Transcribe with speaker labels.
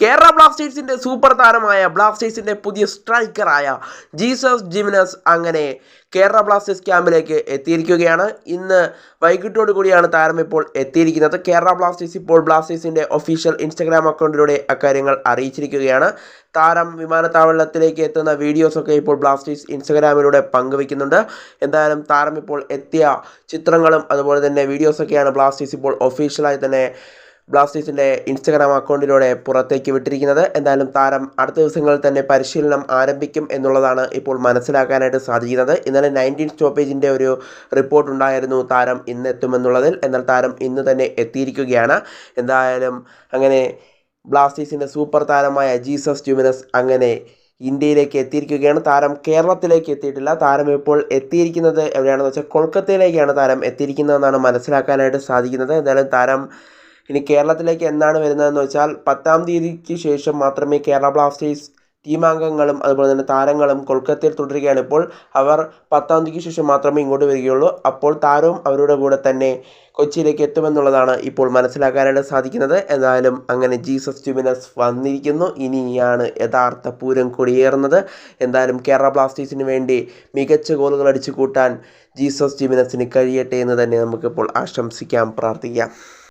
Speaker 1: കേരള ബ്ലാസ്റ്റേഴ്സിന്റെ സൂപ്പർ താരമായ ബ്ലാസ്റ്റേഴ്സിന്റെ പുതിയ സ്ട്രൈക്കറായ ജീസസ് ജിമിനസ് അങ്ങനെ കേരള ബ്ലാസ്റ്റേഴ്സ് ക്യാമ്പിലേക്ക് എത്തിയിരിക്കുകയാണ്. ഇന്ന് വൈകിട്ടോടു കൂടിയാണ് താരം ഇപ്പോൾ എത്തിയിരിക്കുന്നത്. കേരള ബ്ലാസ്റ്റേഴ്സ് ഇപ്പോൾ ബ്ലാസ്റ്റേഴ്സിന്റെ ഒഫീഷ്യൽ ഇൻസ്റ്റഗ്രാം അക്കൗണ്ടിലൂടെ അക്കാര്യങ്ങൾ അറിയിച്ചിരിക്കുകയാണ്. താരം വിമാനത്താവളത്തിലേക്ക് എത്തുന്ന വീഡിയോസൊക്കെ ഇപ്പോൾ ബ്ലാസ്റ്റേഴ്സ് ഇൻസ്റ്റഗ്രാമിലൂടെ പങ്കുവയ്ക്കുന്നുണ്ട്. എന്തായാലും താരം ഇപ്പോൾ എത്തിയ ചിത്രങ്ങളും അതുപോലെ തന്നെ വീഡിയോസൊക്കെയാണ് ബ്ലാസ്റ്റേഴ്സ് ഇപ്പോൾ ഒഫീഷ്യലായി തന്നെ ബ്ലാസ്റ്റേഴ്സിന്റെ ഇൻസ്റ്റഗ്രാം അക്കൗണ്ടിലൂടെ പുറത്തേക്ക് വിട്ടിരിക്കുന്നത്. എന്തായാലും താരം അടുത്ത ദിവസങ്ങളിൽ തന്നെ പരിശീലനം ആരംഭിക്കും എന്നുള്ളതാണ് ഇപ്പോൾ മനസ്സിലാക്കാനായിട്ട് സാധിക്കുന്നത്. ഇന്നലെ നയന്റീൻ സ്റ്റോപ്പേജിന്റെ ഒരു റിപ്പോർട്ട് ഉണ്ടായിരുന്നു താരം ഇന്ന് എത്തുമെന്നുള്ളതിൽ എന്നാൽ താരം ഇന്ന് തന്നെ എത്തിയിരിക്കുകയാണ്. എന്തായാലും അങ്ങനെ ബ്ലാസ്റ്റേഴ്സിന്റെ സൂപ്പർ താരമായ ജീസസ് ജ്യൂമിനസ് അങ്ങനെ ഇന്ത്യയിലേക്ക് എത്തിയിരിക്കുകയാണ്. താരം കേരളത്തിലേക്ക് എത്തിയിട്ടില്ല. താരം ഇപ്പോൾ എത്തിയിരിക്കുന്നത് എവിടെയാണെന്ന് വെച്ചാൽ കൊൽക്കത്തയിലേക്കാണ് താരം എത്തിയിരിക്കുന്നതെന്നാണ് മനസ്സിലാക്കാനായിട്ട് സാധിക്കുന്നത്. എന്തായാലും താരം ഇനി കേരളത്തിലേക്ക് എന്നാണ് വരുന്നതെന്ന് വെച്ചാൽ പത്താം തീയതിക്ക് ശേഷം മാത്രമേ കേരള ബ്ലാസ്റ്റേഴ്സ് ടീമാംഗങ്ങളും അതുപോലെ തന്നെ താരങ്ങളും കൊൽക്കത്തയിൽ തുടരുകയാണ്. ഇപ്പോൾ അവർ പത്താം തീയതിക്ക് ശേഷം മാത്രമേ ഇങ്ങോട്ട് വരികയുള്ളൂ. അപ്പോൾ താരവും അവരുടെ കൂടെ തന്നെ കൊച്ചിയിലേക്ക് എത്തുമെന്നുള്ളതാണ് ഇപ്പോൾ മനസ്സിലാക്കാനായിട്ട് സാധിക്കുന്നത്. എന്തായാലും അങ്ങനെ ജീസസ് ജുബിനസ് വന്നിരിക്കുന്നു. ഇനിയാണ് യഥാർത്ഥ പൂരം കൊടിയേറുന്നത്. എന്തായാലും കേരള ബ്ലാസ്റ്റേഴ്സിന് വേണ്ടി മികച്ച ഗോളുകൾ അടിച്ചു കൂട്ടാൻ ജീസസ് ജുബിനസിന് കഴിയട്ടെ എന്ന് തന്നെ നമുക്കിപ്പോൾ ആശംസിക്കാം പ്രാർത്ഥിക്കാം.